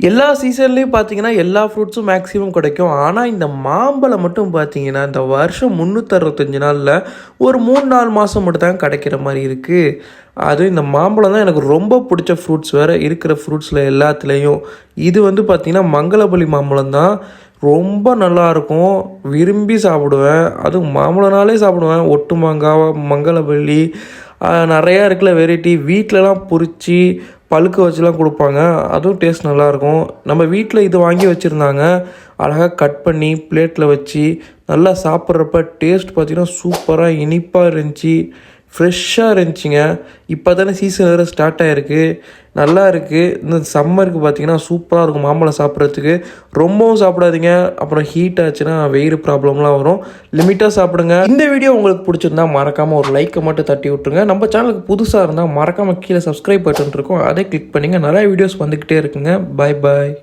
எல்லா சீசன்லேயும் பார்த்தீங்கன்னா எல்லா ஃப்ரூட்ஸும் மேக்ஸிமம் கிடைக்கும். ஆனால் இந்த மாம்பழம் மட்டும் பார்த்தீங்கன்னா இந்த வருஷம் முந்நூற்றறுபத்தஞ்சு நாளில் ஒரு மூணு நாலு மாதம் மட்டும் தான் கிடைக்கிற மாதிரி இருக்குது அதுவும் இந்த மாம்பழம் தான் எனக்கு ரொம்ப பிடிச்ச ஃப்ரூட்ஸ் வேறு இருக்கிற ஃப்ரூட்ஸில் எல்லாத்துலேயும். இது வந்து பார்த்திங்கன்னா மங்களபலி மாம்பழம் தான். ரொம்ப நல்லாயிருக்கும் விரும்பி சாப்பிடுவேன். அதுவும் மாம்பழம்னாலே சாப்பிடுவேன். ஒட்டு மாங்காய் மங்களபள்ளி நிறையா இருக்குல்ல வெரைட்டி வீட்டிலலாம் பொரிச்சு பழுக்க வச்சுலாம் கொடுப்பாங்க. அதுவும் டேஸ்ட் நல்லாயிருக்கும். நம்ம வீட்டில் இது வாங்கி வச்சுருந்தாங்க. அழகாக கட் பண்ணி பிளேட்டில் வச்சு நல்லா சாப்பிட்றப்ப டேஸ்ட் பார்த்திங்கன்னா சூப்பராக இனிப்பாக இருந்துச்சு. ஃப்ரெஷ்ஷாக இருந்துச்சுங்க. இப்போ தானே சீசன் வேறு ஸ்டார்ட் ஆகிருக்கு நல்லா இருக்குது இந்த சம்மருக்கு பார்த்தீங்கன்னா சூப்பராக இருக்கும் மாம்பழம் சாப்பிட்றதுக்கு. ரொம்பவும் சாப்பிடாதீங்க. அப்புறம் ஹீட் ஆச்சுன்னா வெயில் ப்ராப்ளம்லாம் வரும். லிமிட்டாக சாப்பிடுங்க. இந்த வீடியோ உங்களுக்கு பிடிச்சிருந்தா மறக்காமல் ஒரு லைக்கை மட்டும் தட்டி விட்ருங்க நம்ம சேனலுக்கு புதுசாக இருந்தால் மறக்காமல் கீழே சப்ஸ்கிரைப் பட்டன் இருக்கும். அதை கிளிக் பண்ணிங்க. நிறைய வீடியோஸ் வந்துக்கிட்டே இருக்குங்க. Bye bye